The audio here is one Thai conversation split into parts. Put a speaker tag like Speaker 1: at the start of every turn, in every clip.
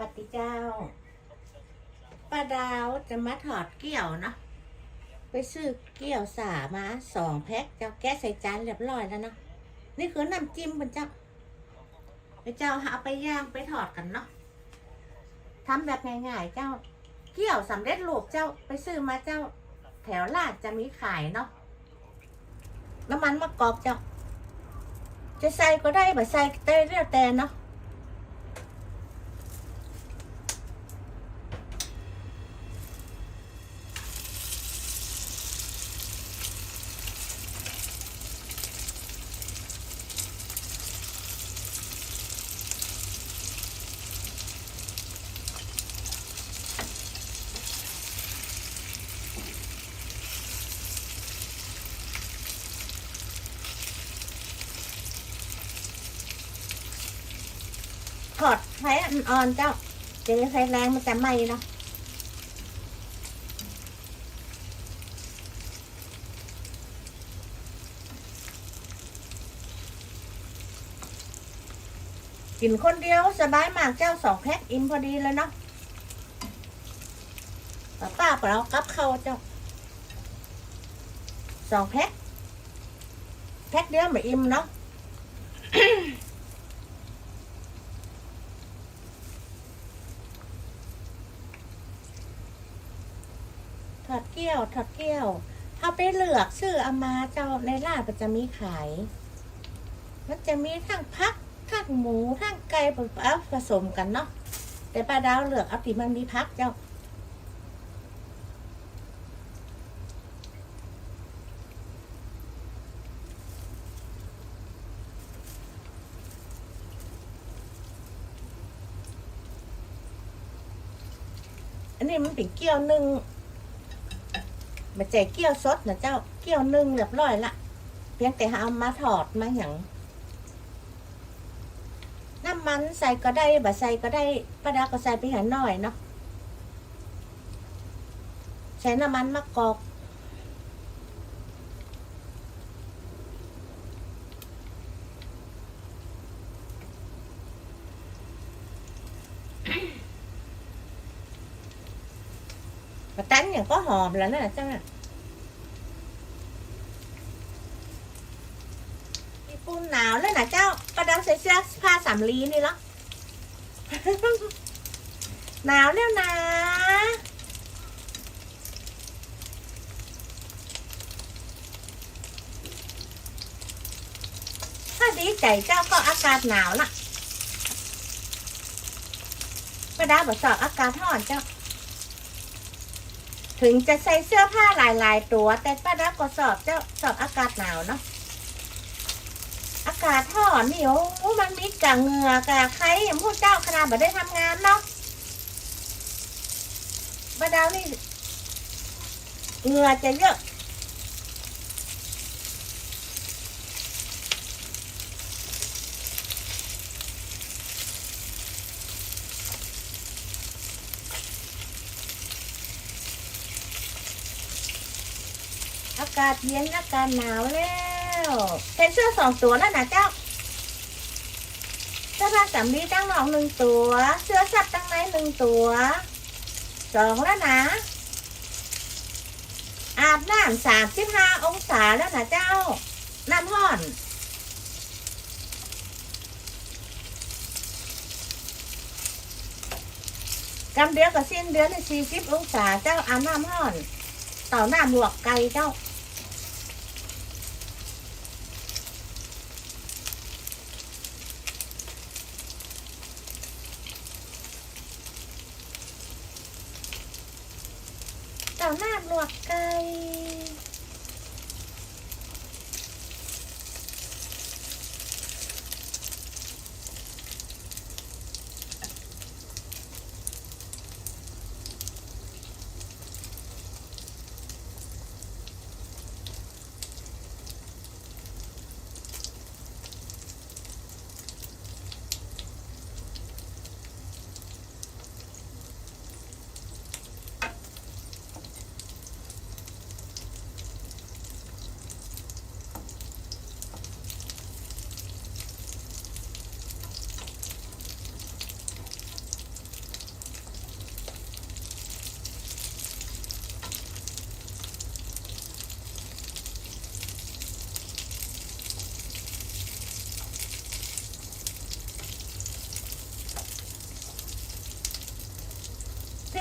Speaker 1: ปฏิเจ้าป้าดาวจะมาถอดเกี่ยวเนาะไปซื้อเกี่ยวสามาสองแพ็คเจ้าแก้ใส่จานเรียบร้อยแล้วเนาะนี่คือน้ำจิ้มเป็นเจ้าไปเจ้าเอาไปย่างไปถอดกันเนาะทำแบบง่ายๆเจ้า เกี่ยวสำเร็จรูปเจ้าไปซื้อมาเจ้า แถวลาดจะมีขายเนาะน้ำมันมะกอกเจ้า จะใส่ก็ได้แบบใส่แต่เรียวแต่เนาะ ถอดไฟอ่อนๆเจ้าเจอไฟแรงมันจะไหม้เนาะกินคนเดียวสบายมากเจ้าสองแพ็คอิ่มพอดีเลยเนาะป้าป้าเปล่ากับเข้าเจ้าสองแพ็คแพ็คเดียวไม่อิ่มเนาะ อดเกี้ยวถอดเกี้ยวถ้าไปเลือกซื้อเอามาเจ้าในร้านมันจะมีขาย มันจะมีทั้งพักทั้งหมูทั้งไก่ผสมกันเนาะแต่ป้าดาวเลือกเอาที่มันมีพักเจ้าอันนี้มันเป็นเกี๊ยวนึ่ง มาแจกเกี๊ยวสดนะเจ้า เกี๊ยวนึ่งเรียบร้อยละเพียงแต่เอามาถอดมาอย่างน้ำมันใส่ก็ได้บะใส่ก็ได้ปลาดาก็ใส่ไปหาหน่อยเนาะใช้น้ำมันมะกอก กระตันอย่างก็หอมแล้วนะจ้าญี่ปุ่นหนาวแล้วนะเจ้าประดังใส่เสื้อผ้าสามลีนี่เหรอหนาวแล้วนะถ้าดีใจเจ้าก็อากาศหนาวละประดาบอกสอบอากาศร้อนเจ้า ถึงจะใส่เสื้อผ้าหลาย ๆ ตัว แต่ป้าดากก็สอบเจ้าสอบอากาศหนาวเนาะอากาศท่อนนี่โอ้มันมีกะเหงื่อกะใครอย่างพวกเจ้าขนาดไม่ได้ทำงานเนาะป้าดาวนี่เหงื่อจะเยอะากาศเย็นอากาศหนาวแล้วใส่เสื้อสองตัวแล้วนะเจ้าเสื้อผ้าสำลีตั้งหนองหนึ่งตัว เสื้อสัตว์ตั้งในหนึ่งตัวสองแล้วนะ อาบน้ำสามสิบห้าองศาแล้วนะเจ้า น้ำห้อนกำเดียวกับสิ้นเดือนสี่สิบองศาเจ้าอาบน้ำห้อน ต่าหน้าหมวกไก่เจ้า หน้าหนวกไก่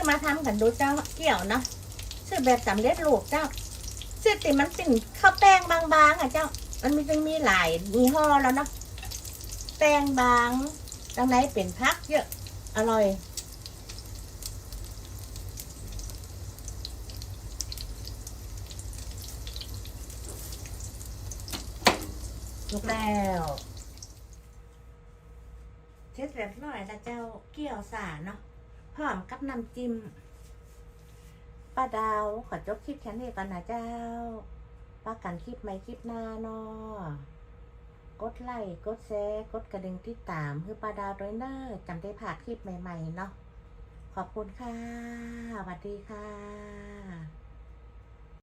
Speaker 1: มาทำกันดูเจ้าเกี่ยวเนาะซื้อแบบสำเร็จรูปเจ้าซื้อติมันเป็นข้าวแป้งบางๆอะเจ้า มันมีจึงมีหลายยี่ห้อแล้วเนาะแป้งบางตรงไหนเป็นพักเยอะอร่อยลุกแล้วเช็ดเรียบร้อยแล้วเจ้าเกี่ยวสาเนาะ พร้อมกับน้ำจิ้มป้าดาวขอจบคลิปแค่นี้ก่อนนะเจ้าป้ากันคลิปใหม่คลิปหน้าเนาะกดไลค์กดแชร์กดกระดิ่งติดตามคือป้าดาวด้วยเนอร์จำได้ผ่าคลิปใหม่ ๆ เนาะขอบคุณค่ะสวัสดีค่ะ